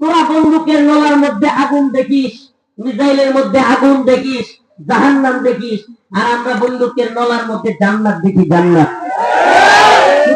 তোরা বন্দুকের নলার মধ্যে আগুন দেখিস, মিসাইলের মধ্যে আগুন দেখিস, জাহান্নাম দেখিস, আর আমরা বন্দুকের নলার মধ্যে জান্নাত দেখি জান্নাত।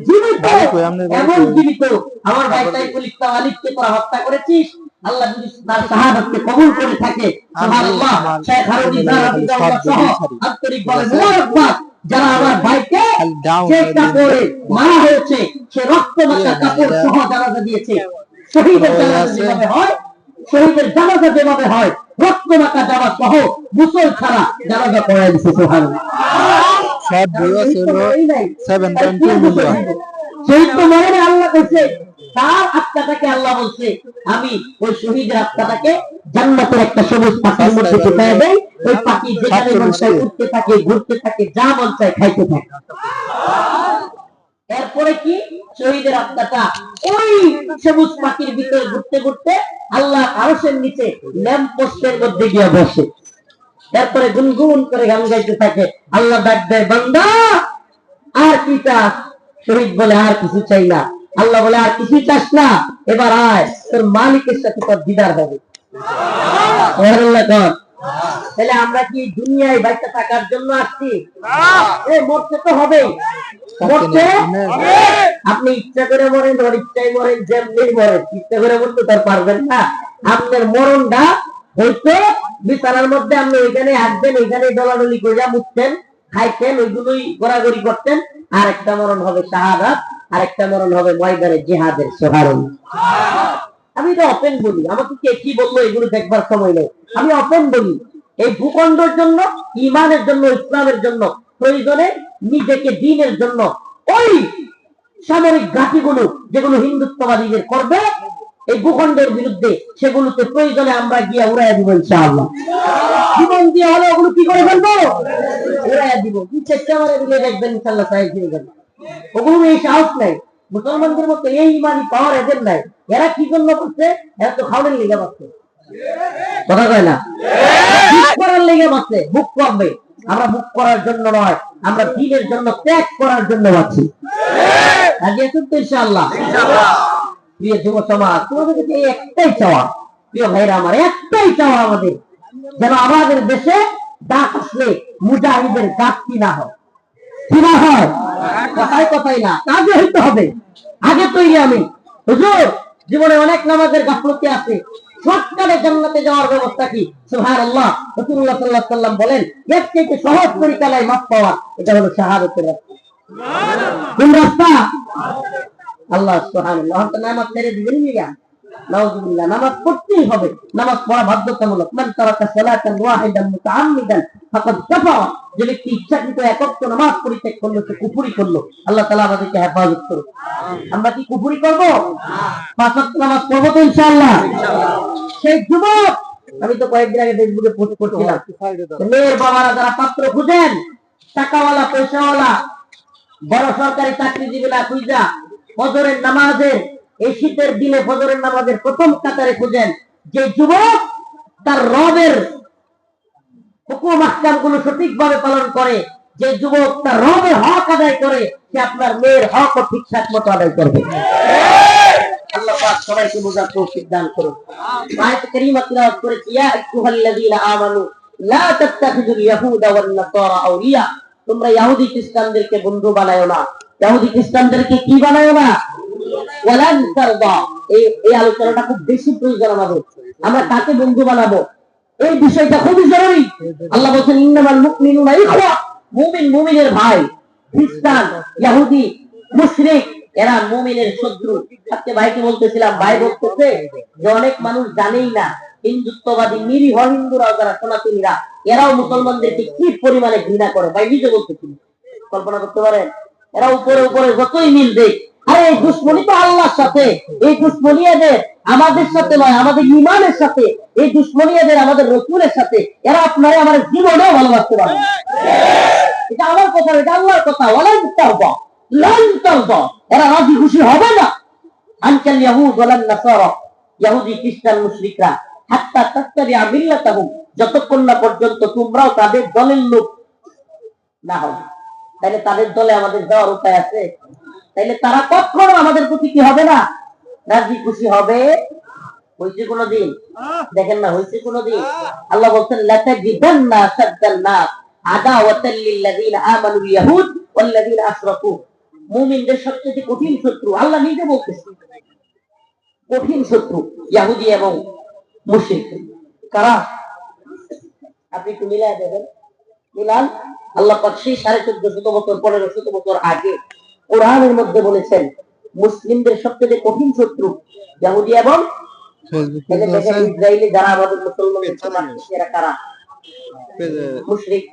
জীবিত এমন জীবিত আমার ভাই সাইফুল ইসলাম আলিফকে তোরা হত্যা করেছিস? আল্লাহ যদি তার শাহাদাতকে কবুল করে থাকে সুবহানাল্লাহ শেখ হারুনি আমার যারা সহ। আন্তরিকভাবে মোবারকবাদ যারা আমার ভাইকে কাপড়ে মারা হয়েছে সে রক্ত মাখা কাপড় সহ জানাজা দিয়েছে। শহীদের জানাজা যেভাবে হয় শহীদের জানাজা যেভাবে হয় রক্ত মাখা জামা সহ মুসল ছাড়া জানাজা দিছে সুবহানাল্লাহ। সব হলো 7.2 মিলিয়ন মরে আল্লাহ কইছে তার আত্মাটাকে আল্লাহ বলছে আমি ওই শহীদের আত্মাটাকে জান্নাতের একটা সবুজ পাখির মধ্যে ঢুকাই দেই ওই পাখি যেখানে মন চায় উঠতে থাকে ঘুরতে থাকে যা মন চায় খাইতে থাকে। এরপরে কি? শহীদের আত্মাটা ওই সবুজ পাখির ভিতরে ঘুরতে ঘুরতে আল্লাহ আরশের নিচে ল্যাম্প পোস্টের মধ্যে গিয়ে বসে। তারপরে গুনগুন করে গান গাইতে থাকে। আল্লাহ ডাক দেয় বান্দা আর কি চাস? শহীদ বলে আর কিছু চাই না। আল্লাহ বলে আর কিছু চাস না? এবার আয় তোর মালিকের সাথে তোর দিদার হবে। তাহলে আমরা কি দুনিয়ায় বাইতে থাকার জন্য আসছি? মরতে তো হবে। আপনি ইচ্ছা করে মরেন ওর ইচ্ছায় মরেন যেমনি মরেন ইচ্ছা করে মরতে তার পারবেন না। আপনার মরণটা মধ্যে আপনি ওইখানে ওইখানে খাইতেন ওইগুলোই ঘোরাঘুরি করতেন। আর একটা মরণ হবে শাহাদাত আর একটা মরণ হবে ময়দানে জেহাদের সোহারণ। আমি তো ওপেন বলি, আমাকে কে কি বলল এগুলো দেখবার সময় নেই। আমি অপেন বলি, এই ভূখণ্ডের জন্য, ইমানের জন্য, ইসলামের জন্য, প্রয়োজনে নিজেকে দিনের জন্য, ওই সামরিক ঘাঁটিগুলো যেগুলো হিন্দুত্ববাদীদের করবে এই ভূখণ্ডের বিরুদ্ধে সেগুলোতে প্রয়োজনে আমরা গিয়ে উড়াই দিব ইনশাআল্লাহ। জীবন দিয়ে হলে ওগুলো কি করে ফেলব? উড়াই দিব। কি চেষ্টা করে দিলে দেখবেন ইনশাআল্লাহ সাহেব ফিরে যাবে। ওগুলো এই সাহস নাই। মুসলমানদের মতো এই ইমানি পাওয়ার এদের নাই। এরা কি জন্য করছে? এরা তো খাওয়ানোর লেগে পাচ্ছে কথা কয় না? করার লেগে বাঁচছে। বুক করবে। আমরা বুক করার জন্য নয়, আমরা দিনের জন্য ত্যাগ করার জন্য বাঁচি। রাজি আছেন তো ইনশাআল্লাহ। প্রিয় যুব সমাজ তোমাদের কাছে একটাই চাওয়া, প্রিয় ভাইরা আমার, একটাই চাওয়া আমাদের, যেন আমাদের দেশে ডাক আসলে মুজাহিদের না হয়। কি না হয়? কথায় কথাই না কাজে হইতে হবে। আগে তৈরি আমি। হুজুর, জীবনে অনেক নামাজের গাফলতি আছে। শর্টকাটে জান্নাতে যাওয়ার ব্যবস্থা কি? সুবহানাল্লাহ, রাসূলুল্লাহ সাল্লাল্লাহু আলাইহি সাল্লাম বলেন, এর থেকে সহজ তরিকায় মাপ পাওয়া, এটা হলো শাহাদাতের রাস্তা। কোন রাস্তা? আল্লাহ তো নামাজ দিবেন আমি তো কয়েকদিন আগে ফেসবুকে পোস্ট করছিলাম। মেয়ের বাবারা যারা পাত্র খুঁজেন, টাকাওয়ালা, পয়সাওয়ালা, বড় সরকারি চাকরিজীবী না খুঁজা ফজরের নামাজের এই শীতের দিনে ফজরের নামাজের প্রথম কাতারে খুঁজেন, যে যুবক তার রবের হুকুম আহকামগুলো সঠিকভাবে পালন করে, যে যুবক তার রবের হক আদায় করে, সে আপনার মেয়ের হক ও ঠিকঠাক মতো আদায় করবে। তোমরা ইহুদি খ্রিস্টানদেরকে বন্ধু বানায় না। ইহুদি খ্রিস্টানদেরকে কি বানায়ো না এই আলোচনাটা খুব বেশি প্রয়োজন আমাদের। আমরা বন্ধু বানাবো? এই বিষয়টা খুবই জরুরি। আল্লাহ বলছেন ইখওয়া। মুমিন মুমিনের ভাই, খ্রিস্টান মুশরিক, এরা মুমিনের শত্রু। আজকে ভাইকে বলতেছিলাম, ভাই বলতেছে যে, অনেক মানুষ জানেই না, হিন্দুত্ববাদী নিরীহ হিন্দুরাও যারা সনাতনীরা, এরাও মুসলমানদেরকে কি পরিমাণে ঘৃণা করে? ভাই নিজে বলতেছিল কল্পনা করতে পারেন? এরা উপরে উপরে যতই মিল দেখ আরে এই দুশ্মনী তো আল্লাহর সাথে, এই দুশ্মনী এদের আমাদের সাথে নয়, আমাদের ইমানের সাথে, এই দুশ্মনী এদের আমাদের রসুলের সাথে, এরা আপনারা আমার জীবনেও ভালোবাসতে পারে। এটা আমার কথা, এটা আল্লাহর কথা। ওয়ালান তাওবা লান তাওবা এরা রাজি খুশি হবে না। আনকাল ইয়াহুদ ওয়ালান নাসারা ইহুদি খ্রিস্টান, মুশরিকরা, হাত্তা তাত্তাবিআ মিল্লাতাহুম, যতক্ষণ না পর্যন্ত তোমরাও তাদের দলের লোক না হবে। তাহলে তাদের দলে আমাদের যাওয়ার উপায় আছে। তাইলে তারা কখনো আমাদের প্রতি কি হবে না? রাজি খুশি হবে। হয়েছে কোনদিন? দেখেন না হয়েছে কোনদিন? আল্লাহ বলছেন, লাতাজিদান্না সাদ্দান নাস আদাওয়াতাল লিল্লাযিনা আমানুল ইয়াহুদ ওয়াল্লাযিনা আশরাকু। মুমিনদের সবচেয়ে কঠিন শত্রু, আল্লাহ নিজে বলতেছে, কঠিন শত্রু ইয়াহুদি এবং মুশরিক। কারা? আপনি একটু মিলাই দেখেন মিলান আল্লাহ পাক সেই সাড়ে চোদ্দ শত বছর পনেরো শত বছর আগে কোরআনের মধ্যে বলেছেন মুসলিমদের সবচেয়ে কঠিন শত্রু ইয়াহুদি এবং ইসরায়েলে যারা আমাদের মুসলমানদের মারতেছে কারা? মুশরিক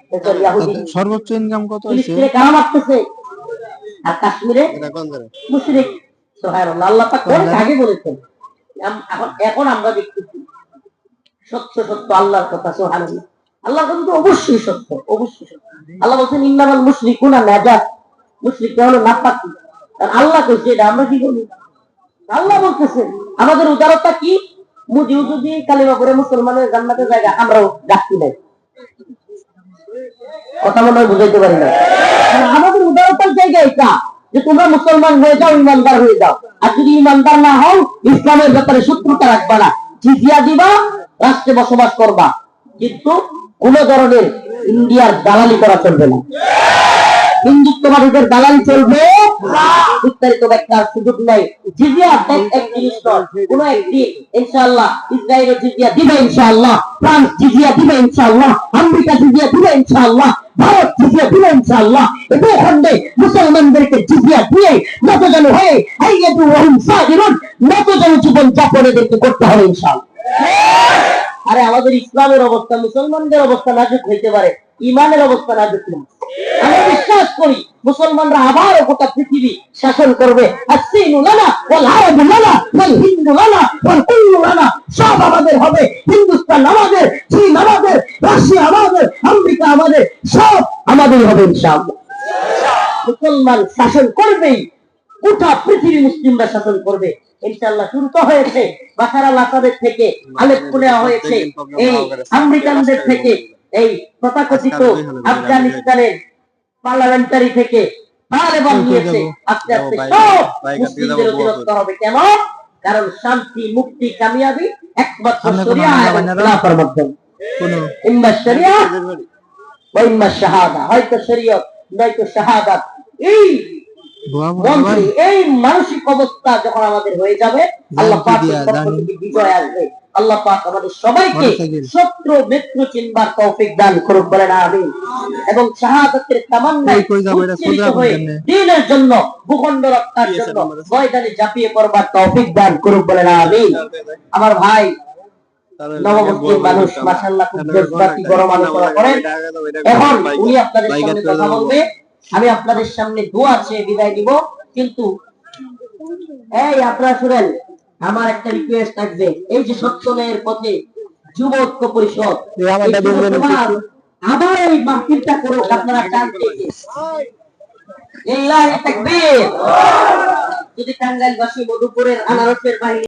ইয়াহুদি। সর্বোচ্চ ইনকাম কত হয়েছে? কারা মারতেছে? আর কাশ্মীরে? মুশরিক। সুবহানাল্লাহ আল্লাহ পাক আগে বলেছেন। এখন এখন আমরা দেখতেছি। সত্য সত্য আল্লাহর কথা সুবহানাল্লাহ। আল্লাহর কথা তো অবশ্যই সত্য অবশ্যই সত্য। আল্লাহ বলছেন, ইন্নামাল মুশরিকুনা নাজাস মুশরিকরা হলো নাপাকি আর আল্লাহ কইছে এটা আমরা কি করব আল্লাহ বলতেছে, আমাদের উদারতা কি? মুজিউ যদি কালিমা পড়ে মুসলমানের জান্নাতের জায়গা, আমরাও ডাকতে নাই। কথা মনে হয় বুঝাইতে পারি না। আমাদের উদারতার জায়গা এটা, যে তোমরা মুসলমান হয়ে যাও, ইমানদার হয়ে যাও। আর যদি ইমানদার না হও, ইসলামের ব্যাপারে শত্রুতা রাখবা না। জিজিয়া দিবা, রাষ্ট্রে বসবাস করবা। কিন্তু কোন ধরনের ইন্ডিয়ার দালালি করা চলবে না। হিন্দুত্ববাদীদের দালালি চলবে। মুসলমানদেরকে জিজিয়া দিয়ে নতজন হয়ে আইয়াদু ওয়াহুম সাগিরুন, নতজন জীবন যাপন এদেরকে করতে হবে ইনশাআল্লাহ। আরে আমাদের ইসলামের অবস্থা, মুসলমানদের অবস্থা নাজুক হইতে পারে, ইমানের অবস্থা নাজুক না। বিশ্বাস করি, মুসলমানরা আবার গোটা পৃথিবী শাসন করবে। সব আমাদের হবে। হিন্দুস্তান আমাদের, চীন আমাদের, রাশিয়া আমাদের, আমেরিকা আমাদের, সব আমাদের হবে মুসলমান শাসন করবেই, গোটা পৃথিবী মুসলিমরা শাসন করবে। ইনশাআল্লাহ শুরু তো হয়েছে আল থেকে নেওয়া হয়েছে এই আমেরিকানদের থেকে এই তথাকথিত আফগানিস্তানের পার্লামেন্টারি থেকে তালেবান নিয়েছে আস্তে আস্তে সব মুসলিমদের অধীনস্থ হবে। কেন? কারণ শান্তি মুক্তি কামিয়াবি একমাত্র শরিয়া এবং খেলাফার মাধ্যমে ইম্মা শরিয়া ওয়াইম্মা শাহাদা। হয়তো শরীয়ত নয়তো শাহাদাত। এই এই মানসিক অবস্থা যখন আমাদের হয়ে যাবে আল্লাহ বিজয় আসবে। আল্লাহ পাক আমাদের সবাইকে। শত্রু মিত্র চিনবার তৌফিক দান করুক বলেন আমিন। এবং শাহাদাতের তামান্নায় এই কই যাব, এটা সোজা উজ্জীবিত হয়ে জন্য ভূখণ্ড রক্ষার জন্য ময়দানে ঝাঁপিয়ে পড়বার তৌফিক দান করুক বলেন আমিন। আমার ভাই নবমুসলিম মানুষ মাশাআল্লাহ খুব জজবাতি গরম আলোচনা করেন। এখন উনি আপনাদের সামনে কথা বলবে। আমি আপনাদের সামনে দোয়া চেয়ে বিদায় দিব কিন্তু এই আপনারা শুনেন আমার একটা রিকোয়েস্ট থাকবে। এই যে সত্যনের পথে যুব ঐক্য পরিষদ আবার এই মাহফিলটা করুক আপনারা চান থেকে যদি টাঙ্গাইলবাসী মধুপুরের আনারসের বাহিনী